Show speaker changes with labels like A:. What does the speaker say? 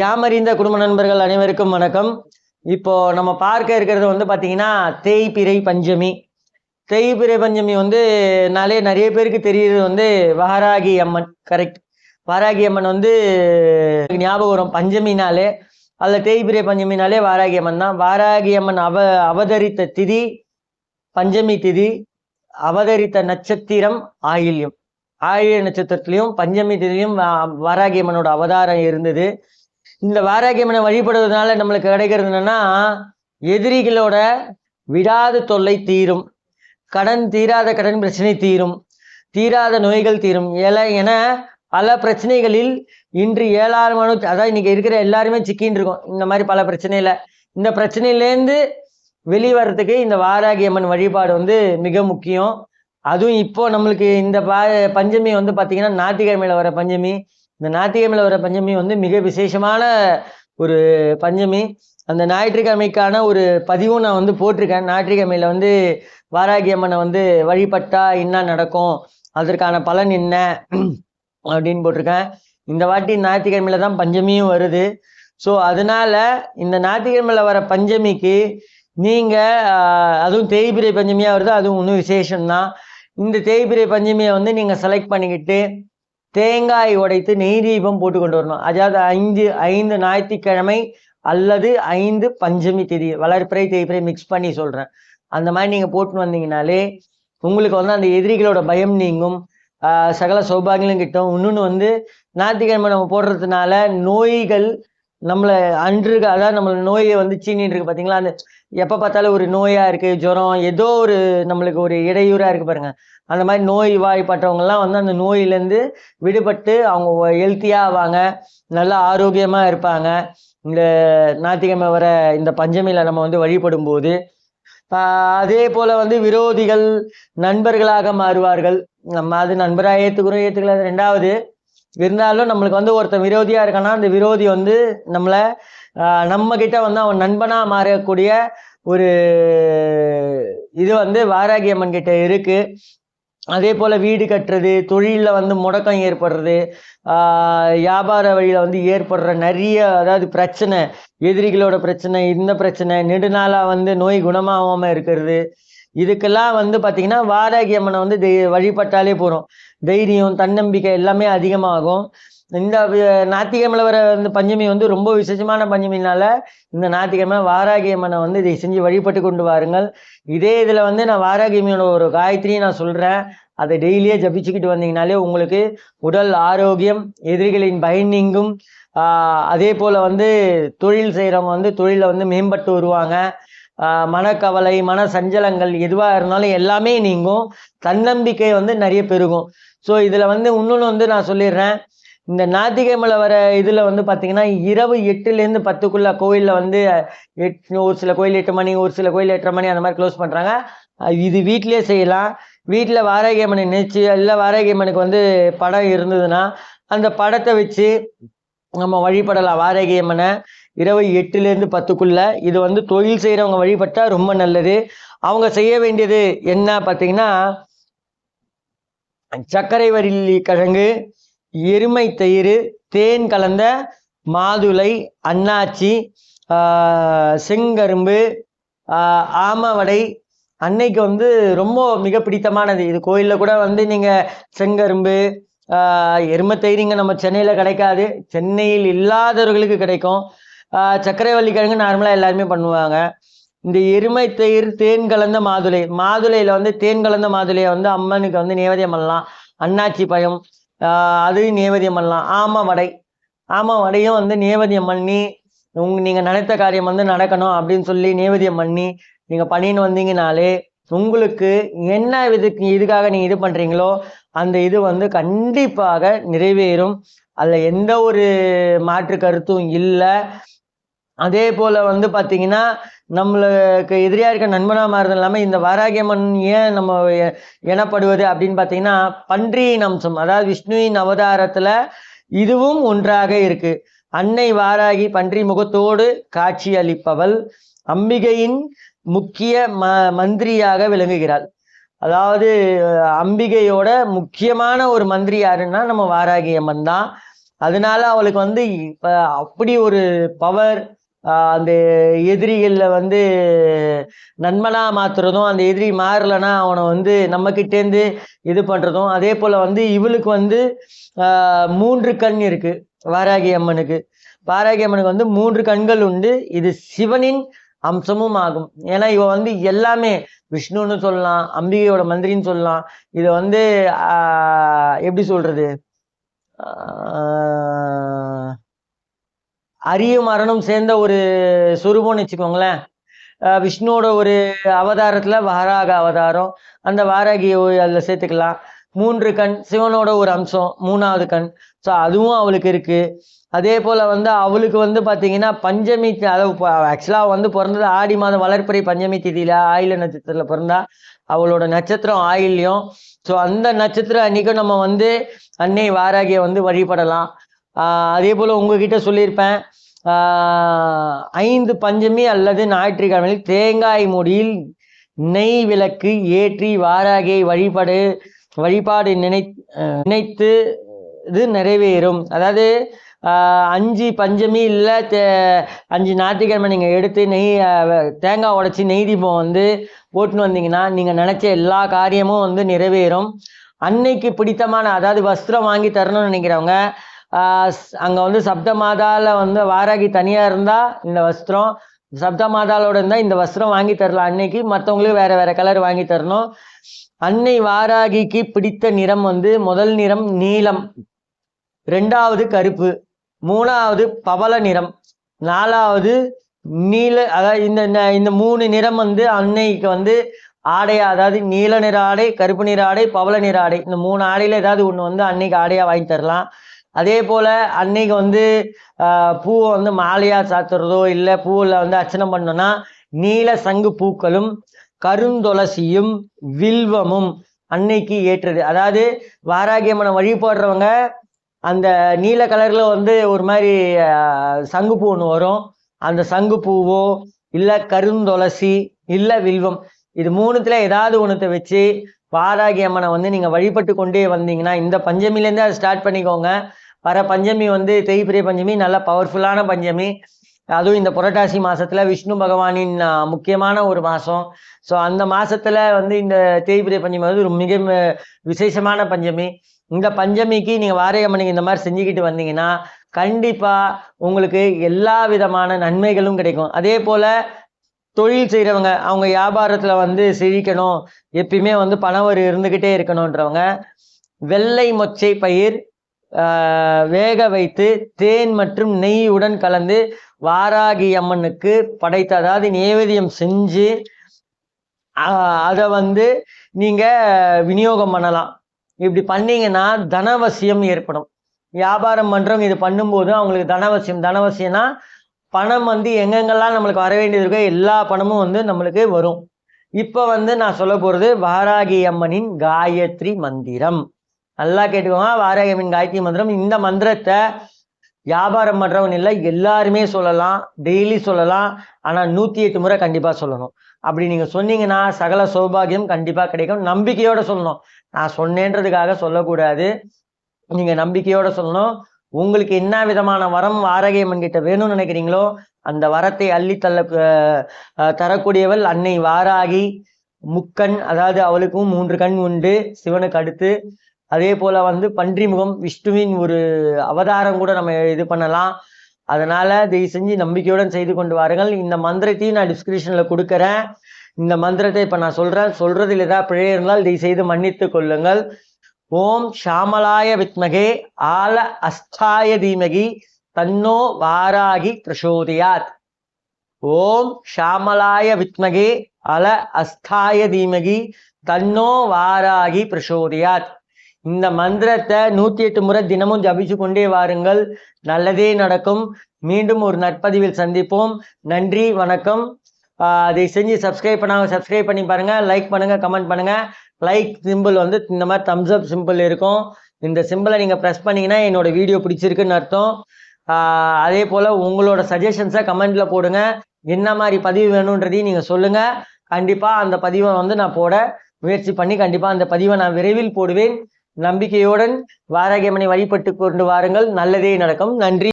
A: யாமறிந்த குடும்ப நண்பர்கள் அனைவருக்கும் வணக்கம். இப்போ நம்ம பார்க்க இருக்கிறது வந்து பார்த்தீங்கன்னா தேய்பிறை பஞ்சமி. தேய்பிறை பஞ்சமி வந்து நாளே நிறைய பேருக்கு தெரியுது வந்து வாராகி அம்மன் கரெக்ட் வாராகி அம்மன் வந்து ஞாபகம் வரும் பஞ்சமினாலே அதில் தேய்பிறை பஞ்சமினாலே வாராகி அம்மன் தான். வாராகி அம்மன் அவ அவதரித்த திதி பஞ்சமி திதி அவதரித்த நட்சத்திரம் ஆயில்யம். ஆயுத நட்சத்திரத்திலையும் பஞ்சமி திதியும் வாராகியம்மனோட வாராகி அம்மனோட அவதாரம் இருந்தது. இந்த வாராகியம்மனை வழிபடுவதனால நம்மளுக்கு கிடைக்கிறது என்னன்னா எதிரிகளோட விடாத தொல்லை தீரும். கடன் தீராத கடன் பிரச்சனை தீரும். தீராத நோய்கள் தீரும். ஏழை என பல பிரச்சனைகளில் இன்று ஏழாயிரமான அதாவது இன்னைக்கு இருக்கிற எல்லாருமே சிக்கின்னு இருக்கோம். இந்த மாதிரி பல பிரச்சனையில. இந்த பிரச்சனையிலேருந்து வெளிவரத்துக்கு இந்த வாராகி அம்மன் வழிபாடு வந்து மிக முக்கியம். அதுவும் இப்போ நம்மளுக்கு இந்த பா பஞ்சமி வந்து பார்த்தீங்கன்னா ஞாயிற்றுக்கிழமையில வர பஞ்சமி. இந்த ஞாயிற்றுக்கிழமையில வர பஞ்சமி வந்து மிக விசேஷமான ஒரு பஞ்சமி. அந்த ஞாயிற்றுக்கிழமைக்கான ஒரு பதிவும் நான் வந்து போட்டிருக்கேன். ஞாயிற்றுக்கிழமையில வந்து வாராகி அம்மனை வந்து வழிபட்டா என்ன நடக்கும்? அதற்கான பலன் என்ன? அப்படின்னு போட்டிருக்கேன். இந்த வாட்டி ஞாயிற்றுக்கிழமையில தான் பஞ்சமியும் வருது. ஸோ அதனால இந்த ஞாயிற்றுக்கிழமையில வர பஞ்சமிக்கு நீங்க அதுவும் தேய்பிரை பஞ்சமியா வருது அதுவும் இன்னும் விசேஷம்தான். இந்த தேய்பிரை பஞ்சமியை வந்து நீங்கள் செலக்ட் பண்ணிக்கிட்டு தேங்காய் உடைத்து நெய் தீபம் போட்டு கொண்டு வரணும். அதாவது ஐந்து ஐந்து ஞாயிற்றுக்கிழமை அல்லது ஐந்து பஞ்சமி தேதி வளர்ப்பிறை தேய்பிறை மிக்ஸ் பண்ணி சொல்கிறேன் அந்த மாதிரி நீங்கள் போட்டுன்னு வந்தீங்கனாலே உங்களுக்கு வந்து அந்த எதிரிகளோட பயம் நீங்கும். சகல சௌபாகியங்களும் கிட்டும். இன்னொன்று வந்து ஞாயிற்றுக்கிழமை நம்ம போடுறதுனால நோய்கள் நம்மளை அன்று அதாவது நம்மளை நோயை வந்து சீனின்னு இருக்கு பார்த்தீங்களா அந்த எப்போ பார்த்தாலும் ஒரு நோயாக இருக்குது ஜுரம் ஏதோ ஒரு நம்மளுக்கு ஒரு இடையூறாக இருக்குது பாருங்கள் அந்த மாதிரி நோய் வாய்ப்பட்டவங்கலாம் வந்து அந்த நோயிலேருந்து விடுபட்டு அவங்க ஹெல்த்தியாக ஆவாங்க. நல்லா ஆரோக்கியமாக இருப்பாங்க. இந்த ஞாயிற்றுக்கிழமை வர இந்த பஞ்சமியில் நம்ம வந்து வழிபடும் போது அதே போல் வந்து விரோதிகள் நண்பர்களாக மாறுவார்கள். நம்ம அது நண்பராக ஏற்றுக்கிறோம் ஏற்றுக்கல ரெண்டாவது. இருந்தாலும் நம்மளுக்கு வந்து ஒருத்தன் விரோதியாக இருக்கான்னா அந்த விரோதி வந்து நம்மளை நம்ம கிட்ட வந்து அவன் நண்பனா மாறக்கூடிய ஒரு இது வந்து வாராகி அம்மன் கிட்ட இருக்கு. அதே போல வீடு கட்டுறது தொழிலில் வந்து முடக்கம் ஏற்படுறது வியாபார வழியில் வந்து ஏற்படுற நிறைய அதாவது பிரச்சனை எதிரிகளோட பிரச்சனை இந்த பிரச்சனை நெடுநாளாக வந்து நோய் குணமாகாம இருக்கிறது. இதுக்கெல்லாம் வந்து பார்த்திங்கன்னா வாராகி அம்மனை வந்து தெய்- வழிபட்டாலே போகிறோம் தைரியம் தன்னம்பிக்கை எல்லாமே அதிகமாகும். இந்த வி- வர இந்த பஞ்சமி வந்து ரொம்ப விசேஷமான பஞ்சமினால இந்த ஞாயிற்றுக்கிழமை வாராகியம்மனை வந்து இதை செஞ்சு வழிபட்டு கொண்டு வாருங்கள். இதே இதில் வந்து நான் வாராகியமியோட ஒரு காயத்ரி நான் சொல்கிறேன் அதை டெய்லியே ஜபிச்சுக்கிட்டு வந்தீங்கனாலே உங்களுக்கு உடல் ஆரோக்கியம் எதிரிகளின் பயனிங்கும் அதே போல் வந்து தொழில் செய்கிறவங்க வந்து தொழிலில் வந்து மேம்பட்டு வருவாங்க. மனக்கவலை மன சஞ்சலங்கள் எதுவாக இருந்தாலும் எல்லாமே நீங்கும். தன்னம்பிக்கை வந்து நிறைய பெருகும். ஸோ இதில் வந்து இன்னொன்று வந்து நான் சொல்லிடுறேன். இந்த ஞாயிற்றுக்கிழமையில் வர இதில் வந்து பார்த்தீங்கன்னா இரவு எட்டுலேருந்து பத்துக்குள்ள கோயிலில் வந்து எட் ஒரு சில கோயில் எட்டு மணி ஒரு சில கோயில் எட்டரை மணி அந்த மாதிரி க்ளோஸ் பண்ணுறாங்க இது வீட்டிலே செய்யலாம். வீட்டில் வாராகியம்மனை நினைச்சு இல்லை வாராகியம்மனுக்கு வந்து படம் இருந்ததுன்னா அந்த படத்தை வச்சு நம்ம வழிபடலாம். வாராகியம்மனை இரவு எட்டுலேருந்து பத்துக்குள்ள. இது வந்து தொழில் செய்கிறவங்க வழிபட்டா ரொம்ப நல்லது. அவங்க செய்ய வேண்டியது என்ன பார்த்தீங்கன்னா சர்க்கரை வரில்லி கிழங்கு எருமை தயிர் தேன் கலந்த மாதுளை அன்னாச்சி செங்கரும்பு ஆமவடை. அன்னைக்கு வந்து ரொம்ப மிக பிடித்தமானது. இது கோயிலில் கூட வந்து நீங்கள் செங்கரும்பு ஆஹ் எருமை நம்ம சென்னையில் கிடைக்காது. சென்னையில் இல்லாதவர்களுக்கு கிடைக்கும். சர்க்கரைவள்ளி கிழங்கு நார்மலாக எல்லாருமே பண்ணுவாங்க. இந்த எருமை தயிர் தேன் கலந்த மாதுளை. மாதுளையில் வந்து தேன் கலந்த மாதுளையை வந்து அம்மனுக்கு வந்து நேவேதியம் பண்ணலாம். அன்னாச்சி பழம் அதையும் அது நேவேதியம் பண்ணலாம். ஆம வடை. ஆம வடையும் வந்து நேவேதியம் பண்ணி உங்க நீங்கள் நினைத்த காரியம் வந்து நடக்கணும் அப்படின்னு சொல்லி நேவேதியம் பண்ணி நீங்கள் பண்ணின்னு வந்தீங்கனாலே உங்களுக்கு என்ன இதுக்கு இதுக்காக நீங்கள் இது பண்ணுறீங்களோ அந்த இது வந்து கண்டிப்பாக நிறைவேறும். அதில் எந்த ஒரு மாற்று கருத்தும் இல்லை. அதே போல் வந்து பார்த்தீங்கன்னா நம்மளுக்கு எதிரியாக இருக்க நண்பனாக மாறுதல் இல்லாமல் இந்த வாராகியம்மன் ஏன் நம்ம எனப்படுவது அப்படின்னு பார்த்தீங்கன்னா பன்றியின் அம்சம் அதாவது விஷ்ணுவின் அவதாரத்தில் இதுவும் ஒன்றாக இருக்குது அன்னை வாராகி பன்றி முகத்தோடு காட்சி அளிப்பவள் அம்பிகையின் முக்கிய ம மந்திரியாக விளங்குகிறாள். அதாவது அம்பிகையோட முக்கியமான ஒரு மந்திரி யாருன்னா நம்ம வாராகி அம்மன் தான். அதனால அவளுக்கு வந்து இப்போ அப்படி ஒரு பவர் அந்த எதிரிகளில் வந்து நண்பனாக மாற்றுறதும் அந்த எதிரி மாறலைன்னா அவனை வந்து நம்மக்கிட்டேருந்து இது பண்ணுறதும் அதே போல் வந்து இவளுக்கு வந்து மூன்று கண் இருக்கு வாராகி அம்மனுக்கு. வாராகி அம்மனுக்கு வந்து மூன்று கண்கள் உண்டு இது சிவனின் அம்சமும் ஆகும். ஏன்னா இவ வந்து எல்லாமே விஷ்ணுன்னு சொல்லலாம் அம்பிகையோட மந்திரின்னு சொல்லலாம். இதை வந்து எப்படி சொல்றது? அரிய மரணம் சேர்ந்த ஒரு சுரூபம்னு வச்சுக்கோங்களேன். விஷ்ணுவோட ஒரு அவதாரத்தில் வாராக அவதாரம். அந்த வாராகியை அதில் சேர்த்துக்கலாம். மூன்று கண் சிவனோட ஒரு அம்சம் மூணாவது கண். ஸோ அதுவும் அவளுக்கு இருக்குது அதே போல் வந்து அவளுக்கு வந்து பார்த்தீங்கன்னா பஞ்சமி அதாவது ஆக்சுவலாக வந்து பிறந்தது ஆடி மாதம் வளர்ப்பிறை பஞ்சமி திதியில் ஆயில நட்சத்திரத்தில் பிறந்தா அவளோட நட்சத்திரம் ஆயில்யம் ஸோ அந்த நட்சத்திரம் அன்றைக்கும் நம்ம வந்து அன்னை வாராகியை வந்து வழிபடலாம். அதே போல் உங்ககிட்ட சொல்லியிருப்பேன். ஐந்து பஞ்சமி அல்லது ஞாயிற்றுக்கிழமையில் தேங்காய் மூடியில் நெய் விளக்கு ஏற்றி வாராகியை வழிபாடு வழிபாடு நினை நினைத்து இது நிறைவேறும். அதாவது அஞ்சு பஞ்சமி இல்லை தே அஞ்சு ஞாயிற்றுக்கிழமை நீங்கள் எடுத்து நெய் தேங்காய் உடைச்சி நெய் தீபம் வந்து போட்டுன்னு வந்தீங்கன்னா நீங்கள் நினச்ச எல்லா காரியமும் வந்து நிறைவேறும். அன்னைக்கு பிடித்தமான அதாவது வஸ்திரம் வாங்கி தரணும்னு நினைக்கிறவங்க அங்கே வந்து சப்த மாதாவில் வந்து வாராகி தனியாக இருந்தால் இந்த வஸ்திரம் சப்த மாதாவோட இருந்தால் இந்த வஸ்திரம் வாங்கி தரலாம். அன்னைக்கு மற்றவங்களுக்கு வேற வேற கலர் வாங்கி தரணும். அன்னை வாராகிக்கு பிடித்த நிறம் வந்து முதல் நிறம் நீலம். ரெண்டாவது கருப்பு. மூணாவது பவள நிறம். நாலாவது நீல அதாவது இந்த இந்த- இந்த மூணு நிறம் வந்து அன்னைக்கு வந்து ஆடையா அதாவது நீல நிற ஆடை கருப்பு நிற ஆடை பவள நிற ஆடை. இந்த மூணு ஆடையில ஏதாவது ஒன்று வந்து அன்னைக்கு ஆடையா வாங்கி தரலாம். அதே போல் அன்னைக்கு வந்து பூவை வந்து மாலையாக சாத்துறதோ இல்லை பூவில் வந்து அர்ச்சனை பண்ணோன்னா நீல சங்கு பூக்களும் கருந்துளசியும் வில்வமும் அன்னைக்கு ஏற்றது. அதாவது வாராகியம்மனை வழிபடுறவங்க அந்த நீல கலரில் வந்து ஒரு மாதிரி சங்கு சங்குப்பூ ஒன்று வரும். அந்த சங்குப்பூவோ இல்லை கருந்தொளசி இல்லை வில்வம் இது மூணுத்துல ஏதாவது ஒன்றத்தை வச்சு வாராகி அம்மனை வந்து நீங்கள் வழிபட்டு கொண்டே வந்தீங்கன்னா இந்த பஞ்சமிலேருந்தே அதை ஸ்டார்ட் பண்ணிக்கோங்க. வர பஞ்சமி வந்து தேய்பிரிய பஞ்சமி நல்ல பவர்ஃபுல்லான பஞ்சமி. அதுவும் இந்த புரட்டாசி மாசத்துல விஷ்ணு பகவானின் முக்கியமான ஒரு மாசம். ஸோ அந்த மாசத்துல வந்து இந்த தேய்பிரிய பஞ்சமி வந்து ஒரு மிக விசேஷமான பஞ்சமி. இந்த பஞ்சமிக்கு நீங்க வாராகி இந்த மாதிரி செஞ்சுக்கிட்டு வந்தீங்கன்னா கண்டிப்பா உங்களுக்கு எல்லா விதமான நன்மைகளும் கிடைக்கும். அதே போல தொழில் செய்கிறவங்க அவங்க வியாபாரத்தில் வந்து செழிக்கணும் எப்பயுமே வந்து பணவர் இருந்துக்கிட்டே இருக்கணுன்றவங்க வெள்ளை மொச்சை பயிர் வேக வைத்து தேன் மற்றும் நெய்யுடன் கலந்து வாராகி அம்மனுக்கு படைத்து அதாவது நேவேதியம் செஞ்சு அதை வந்து நீங்கள் விநியோகம் பண்ணலாம். இப்படி பண்ணீங்கன்னா தனவசியம் ஏற்படும். வியாபாரம் பண்ணுறவங்க இது பண்ணும்போது அவங்களுக்கு தனவசியம். தனவசியம்னா பணம் வந்து எங்கெங்கெல்லாம் நம்மளுக்கு வர வேண்டியது இருக்கோ எல்லா பணமும் வந்து நம்மளுக்கு வரும். இப்போ வந்து நான் சொல்ல போகிறது வாராகி அம்மனின் காயத்ரி மந்திரம். நல்லா கேட்டுக்கோங்க. வாராகி காயத்ரி மந்திரம். இந்த மந்திரத்தை வியாபாரம் பண்ணுறவன் இல்லை எல்லாருமே சொல்லலாம். டெய்லி சொல்லலாம். ஆனால் நூற்றி எட்டு முறை கண்டிப்பாக சொல்லணும். அப்படி நீங்க சொன்னீங்கன்னா சகல சௌபாகியம் கண்டிப்பாக கிடைக்கும். நம்பிக்கையோட சொல்லணும். நான் சொன்னேன்றதுக்காக சொல்லக்கூடாது. நீங்கள் நம்பிக்கையோட சொல்லணும். உங்களுக்கு என்ன விதமான வரம் வாரகையம்மன் கிட்ட வேணும்னு நினைக்கிறீங்களோ அந்த வரத்தை அள்ளி தள்ள தரக்கூடியவள் அன்னை வாராகி. முக்கண் அதாவது அவளுக்கும் மூன்று கண் உண்டு. சிவனுக்கு அடுத்து அதே போல வந்து பன்றிமுகம் விஷ்ணுவின் ஒரு அவதாரம் கூட நம்ம இது பண்ணலாம். அதனால தயவு செஞ்சு நம்பிக்கையுடன் செய்து கொண்டு வாருங்கள். இந்த மந்திரத்தையும் நான் டிஸ்கிரிப்ஷன்ல கொடுக்குறேன். இந்த மந்திரத்தை இப்ப நான் சொல்றேன். சொல்றதில் ஏதாவது பிழை இருந்தால் தயவு செய்து மன்னித்து கொள்ளுங்கள். ஓம் ஷாமலாய வித்மகே ஆல அஸ்தாய தீமகி தன்னோ வாராகி பிரசோதியாத். ஓம் ஷாமலாய வித்மகே அல அஸ்தாய தீமகி தன்னோ வாராகி பிரசோதியாத். இந்த மந்திரத்தை நூத்தி எட்டு முறை தினமும் ஜபிச்சு கொண்டே வாருங்கள். நல்லதே நடக்கும். மீண்டும் ஒரு நற்பதிவில் சந்திப்போம். நன்றி வணக்கம். அதை செஞ்சு சப்ஸ்கிரைப் பண்ணாமல் சப்ஸ்கிரைப் பண்ணி பாருங்க. லைக் பண்ணுங்க கமெண்ட் பண்ணுங்க. லைக் சிம்பிள் வந்து இந்த மாதிரி தம்ஸ் அப் சிம்பிள் இருக்கும். இந்த சிம்பிளை நீங்க ப்ரெஸ் பண்ணீங்கன்னா என்னோட வீடியோ பிடிச்சிருக்குன்னு அர்த்தம். அதே போல உங்களோட சஜஷன்ஸை கமெண்ட்ல போடுங்க. என்ன மாதிரி பதிவு வேணுன்றதையும் நீங்க சொல்லுங்க. கண்டிப்பா அந்த பதிவை வந்து நான் போட முயற்சி பண்ணி கண்டிப்பா அந்த பதிவை நான் விரைவில் போடுவேன். நம்பிக்கையுடன் வாராகியம்மனை வழிபட்டு கொண்டு வாருங்கள். நல்லதே நடக்கும். நன்றி.